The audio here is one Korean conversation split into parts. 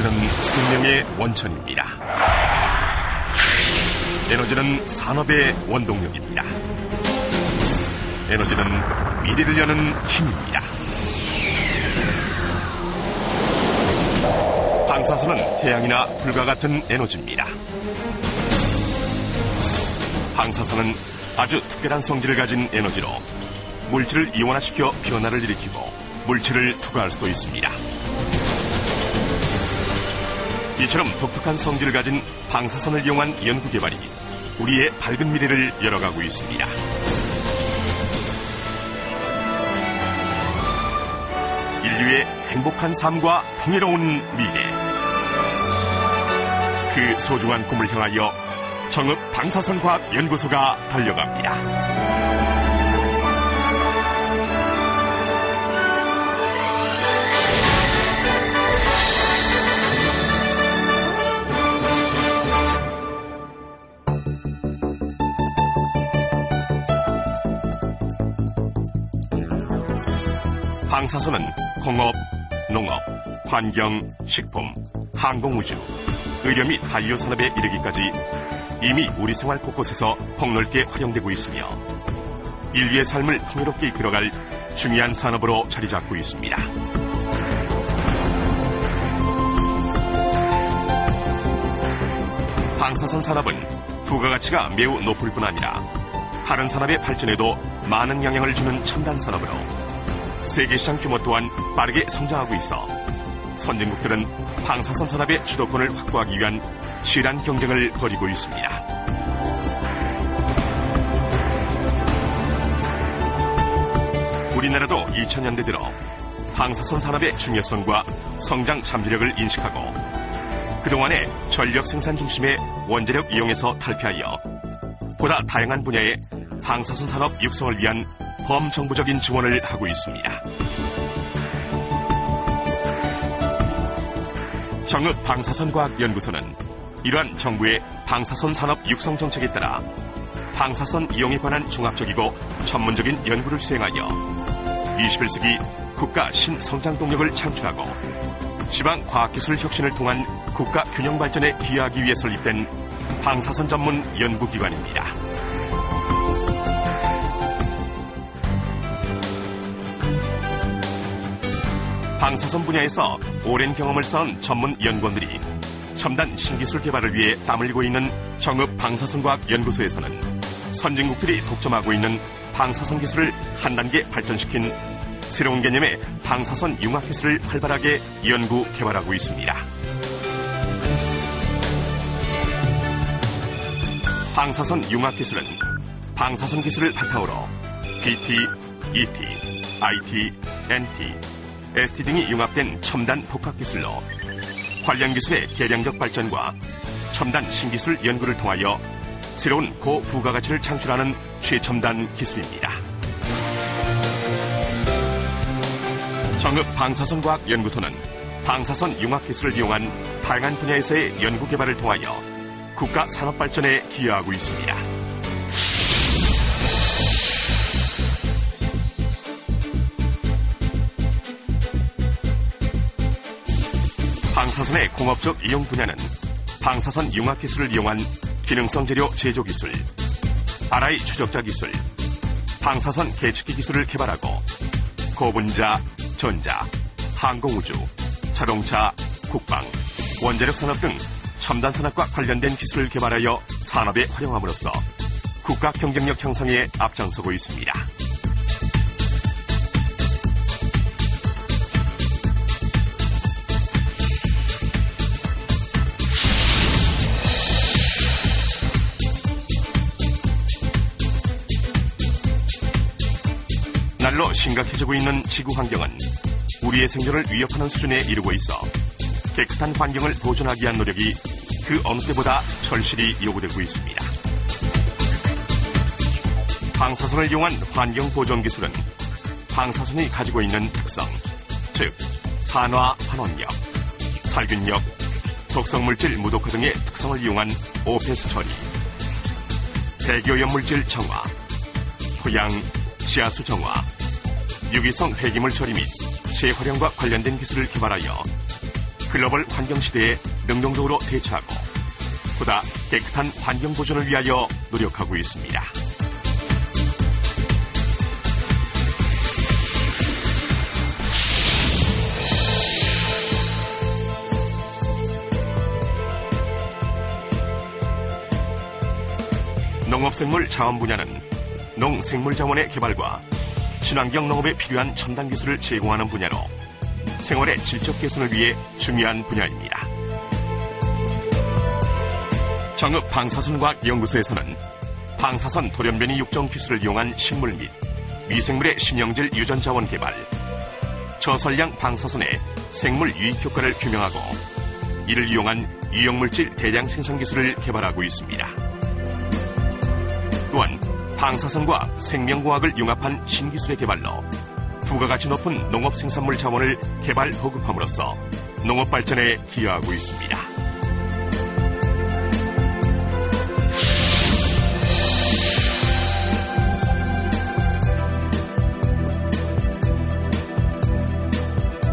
에너지는 생명의 원천입니다. 에너지는 산업의 원동력입니다. 에너지는 미래를 여는 힘입니다. 방사선은 태양이나 불과 같은 에너지입니다. 방사선은 아주 특별한 성질을 가진 에너지로 물질을 이원화시켜 변화를 일으키고 물질을 투과할 수도 있습니다. 이처럼 독특한 성질을 가진 방사선을 이용한 연구개발이 우리의 밝은 미래를 열어가고 있습니다. 인류의 행복한 삶과 풍요로운 미래. 그 소중한 꿈을 향하여 정읍 방사선과학연구소가 달려갑니다. 방사선은 공업, 농업, 환경, 식품, 항공우주, 의료 및 바이오 산업에 이르기까지 이미 우리 생활 곳곳에서 폭넓게 활용되고 있으며 인류의 삶을 풍요롭게 이끌어갈 중요한 산업으로 자리 잡고 있습니다. 방사선 산업은 부가가치가 매우 높을 뿐 아니라 다른 산업의 발전에도 많은 영향을 주는 첨단 산업으로 세계 시장 규모 또한 빠르게 성장하고 있어 선진국들은 방사선 산업의 주도권을 확보하기 위한 실한 경쟁을 벌이고 있습니다. 우리나라도 2000년대 들어 방사선 산업의 중요성과 성장 잠재력을 인식하고 그동안의 전력 생산 중심의 원자력 이용에서 탈피하여 보다 다양한 분야의 방사선 산업 육성을 위한 범정부적인 지원을 하고 있습니다. 정읍 방사선과학연구소는 이러한 정부의 방사선 산업 육성 정책에 따라 방사선 이용에 관한 종합적이고 전문적인 연구를 수행하여 21세기 국가 신성장 동력을 창출하고 지방 과학기술 혁신을 통한 국가 균형 발전에 기여하기 위해 설립된 방사선 전문 연구기관입니다. 방사선 분야에서 오랜 경험을 쌓은 전문 연구원들이 첨단 신기술 개발을 위해 땀 흘리고 있는 정읍 방사선과학 연구소에서는 선진국들이 독점하고 있는 방사선 기술을 한 단계 발전시킨 새로운 개념의 방사선 융합 기술을 활발하게 연구 개발하고 있습니다. 방사선 융합 기술은 방사선 기술을 바탕으로 BT, ET, IT, NT, ST 등이 융합된 첨단 복합 기술로 관련 기술의 개량적 발전과 첨단 신기술 연구를 통하여 새로운 고부가가치를 창출하는 최첨단 기술입니다. 정읍 방사선과학연구소는 방사선 융합 기술을 이용한 다양한 분야에서의 연구 개발을 통하여 국가 산업 발전에 기여하고 있습니다. 방사선의 공업적 이용 분야는 방사선 융합 기술을 이용한 기능성 재료 제조 기술, RI 추적자 기술, 방사선 계측기 기술을 개발하고 고분자, 전자, 항공우주, 자동차, 국방, 원자력 산업 등 첨단 산업과 관련된 기술을 개발하여 산업에 활용함으로써 국가 경쟁력 형성에 앞장서고 있습니다. 날로 심각해지고 있는 지구 환경은 우리의 생존을 위협하는 수준에 이르고 있어 깨끗한 환경을 보존하기 위한 노력이 그 어느 때보다 절실히 요구되고 있습니다. 방사선을 이용한 환경 보존 기술은 방사선이 가지고 있는 특성, 즉 산화 환원력, 살균력, 독성 물질 무독화 등의 특성을 이용한 오페스 처리, 대기오염 물질 정화, 토양, 지하수 정화, 유기성 폐기물 처리 및 재활용과 관련된 기술을 개발하여 글로벌 환경 시대에 능동적으로 대처하고 보다 깨끗한 환경 보존을 위하여 노력하고 있습니다. 농업생물 자원 분야는 농생물 자원의 개발과 친환경 농업에 필요한 첨단 기술을 제공하는 분야로 생활의 질적 개선을 위해 중요한 분야입니다. 정읍 방사선과학 연구소에서는 방사선 돌연변이 육정 기술을 이용한 식물 및 미생물의 신형질 유전 자원 개발, 저설량 방사선의 생물 유익 효과를 규명하고 이를 이용한 유형물질 대량 생산 기술을 개발하고 있습니다. 방사선과 생명공학을 융합한 신기술의 개발로 부가가치 높은 농업 생산물 자원을 개발 보급함으로써 농업 발전에 기여하고 있습니다.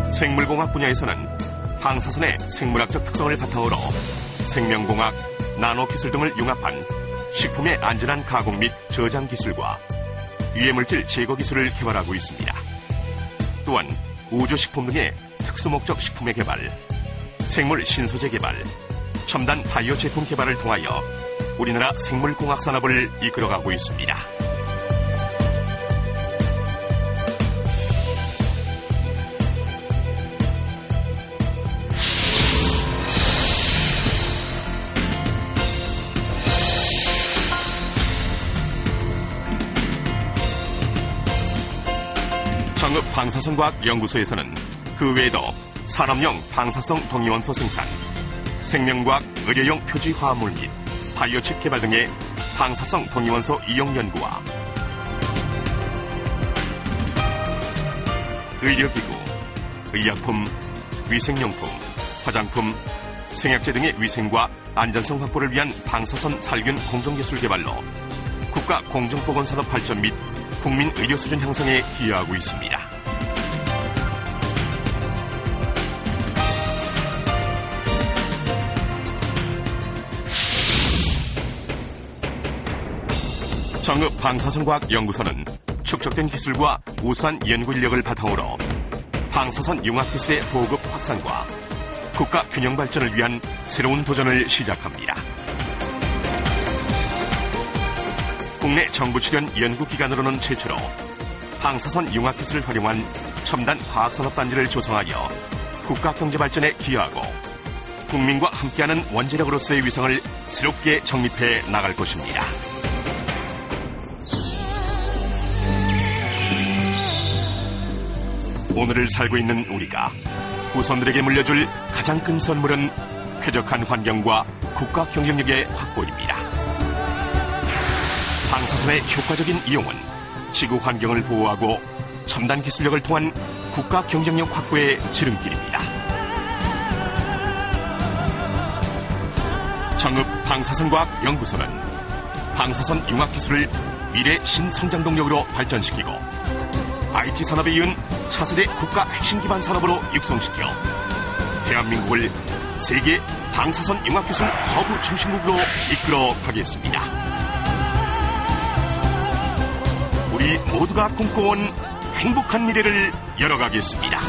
생물공학 분야에서는 방사선의 생물학적 특성을 바탕으로 생명공학, 나노기술 등을 융합한 식품의 안전한 가공 및 저장 기술과 유해물질 제거 기술을 개발하고 있습니다. 또한 우주식품 등의 특수목적 식품의 개발, 생물 신소재 개발, 첨단 바이오 제품 개발을 통하여 우리나라 생물공학 산업을 이끌어가고 있습니다. 정읍 방사선과학 연구소에서는 그 외에도 산업용 방사성 동위원소 생산, 생명과학 의료용 표지 화합물 및 바이오칩 개발 등의 방사성 동위원소 이용 연구와 의료기구, 의약품, 위생용품, 화장품, 생약제 등의 위생과 안전성 확보를 위한 방사선 살균 공정기술 개발로 국가 공정보건산업 발전 및 국민 의료 수준 향상에 기여하고 있습니다. 정읍 방사선과학 연구소는 축적된 기술과 우수한 연구 인력을 바탕으로 방사선 융합 기술의 보급 확산과 국가 균형 발전을 위한 새로운 도전을 시작합니다. 국내 정부 출연 연구기관으로는 최초로 방사선 융합 기술을 활용한 첨단 과학산업단지를 조성하여 국가 경제 발전에 기여하고 국민과 함께하는 원자력으로서의 위상을 새롭게 정립해 나갈 것입니다. 오늘을 살고 있는 우리가 후손들에게 물려줄 가장 큰 선물은 쾌적한 환경과 국가 경쟁력의 확보입니다. 방사선의 효과적인 이용은 지구 환경을 보호하고 첨단 기술력을 통한 국가 경쟁력 확보의 지름길입니다. 정읍 방사선과학 연구소는 방사선 융합 기술을 미래 신성장 동력으로 발전시키고 IT 산업에 이은 차세대 국가 핵심 기반 산업으로 육성시켜 대한민국을 세계 방사선 융합 기술 허브 중심국으로 이끌어 가겠습니다. 우리 모두가 꿈꿔온 행복한 미래를 열어가겠습니다.